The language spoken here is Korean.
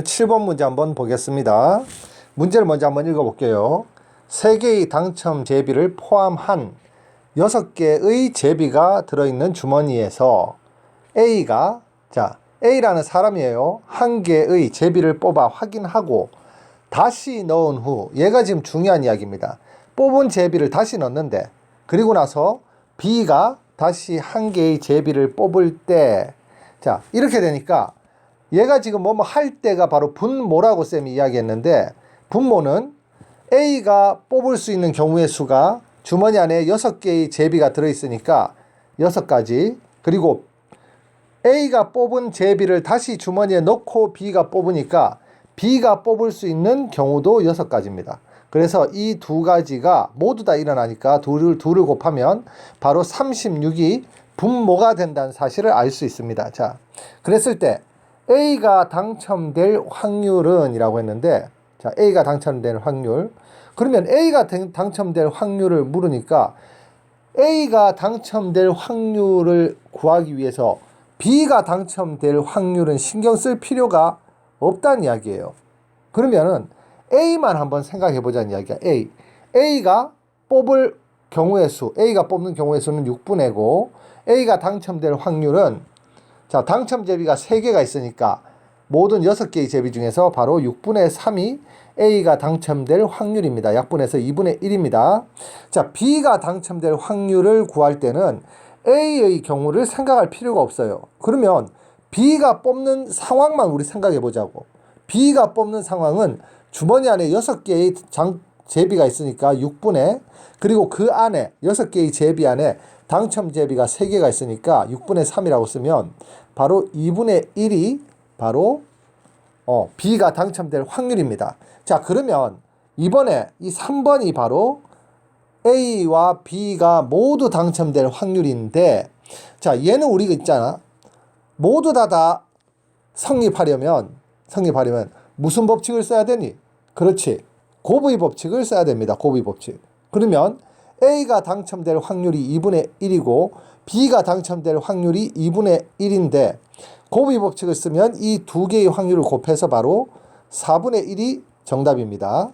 7번 문제 한번 보겠습니다. 문제를 먼저 한번 읽어볼게요. 3개의 당첨 제비를 포함한 6개의 제비가 들어있는 주머니에서 A가 자 A라는 사람이에요. 한 개의 제비를 뽑아 확인하고 다시 넣은 후 얘가 지금 중요한 이야기입니다. 뽑은 제비를 다시 넣는데 그리고 나서 B가 다시 한 개의 제비를 뽑을 때 자 이렇게 되니까 얘가 지금 뭐뭐 할 때가 바로 분모라고 쌤이 이야기했는데 분모는 A가 뽑을 수 있는 경우의 수가 주머니 안에 6개의 제비가 들어있으니까 6가지 그리고 A가 뽑은 제비를 다시 주머니에 넣고 B가 뽑으니까 B가 뽑을 수 있는 경우도 6가지입니다. 그래서 이 두 가지가 모두 다 일어나니까 둘을, 둘을 곱하면 바로 36이 분모가 된다는 사실을 알 수 있습니다. 자, 그랬을 때 A가 당첨될 확률은 이라고 했는데 자, A가 당첨될 확률. 그러면 A가 당- 당첨될 확률을 물으니까 A가 당첨될 확률을 구하기 위해서 B가 당첨될 확률은 신경 쓸 필요가 없다는 이야기예요. 그러면은 A만 한번 생각해 보자는 이야기야. A. A가 뽑을 경우의 수, A가 뽑는 경우의 수는 6분의고 A가 당첨될 확률은 자, 당첨 제비가 3개가 있으니까 모든 6개의 제비 중에서 바로 6분의 3이 A가 당첨될 확률입니다. 약분해서 2분의 1입니다. 자, B가 당첨될 확률을 구할 때는 A의 경우를 생각할 필요가 없어요. 그러면 B가 뽑는 상황만 우리 생각해 보자고. B가 뽑는 상황은 주머니 안에 6개의 장, 제비가 있으니까 6분의 그리고 그 안에 6개의 제비 안에 당첨 제비가 3개가 있으니까 6분의 3이라고 쓰면 바로 2분의 1이 바로 어, B가 당첨될 확률입니다. 자, 그러면 이번에 이 3번이 바로 A와 B가 모두 당첨될 확률인데 자, 얘는 우리가 있잖아. 모두 다 다 성립하려면 성립하려면 무슨 법칙을 써야 되니? 그렇지. 곱의 법칙을 써야 됩니다. 곱의 법칙. 그러면 A가 당첨될 확률이 2분의 1이고 B가 당첨될 확률이 2분의 1인데 곱의 법칙을 쓰면 이 두 개의 확률을 곱해서 바로 4분의 1이 정답입니다.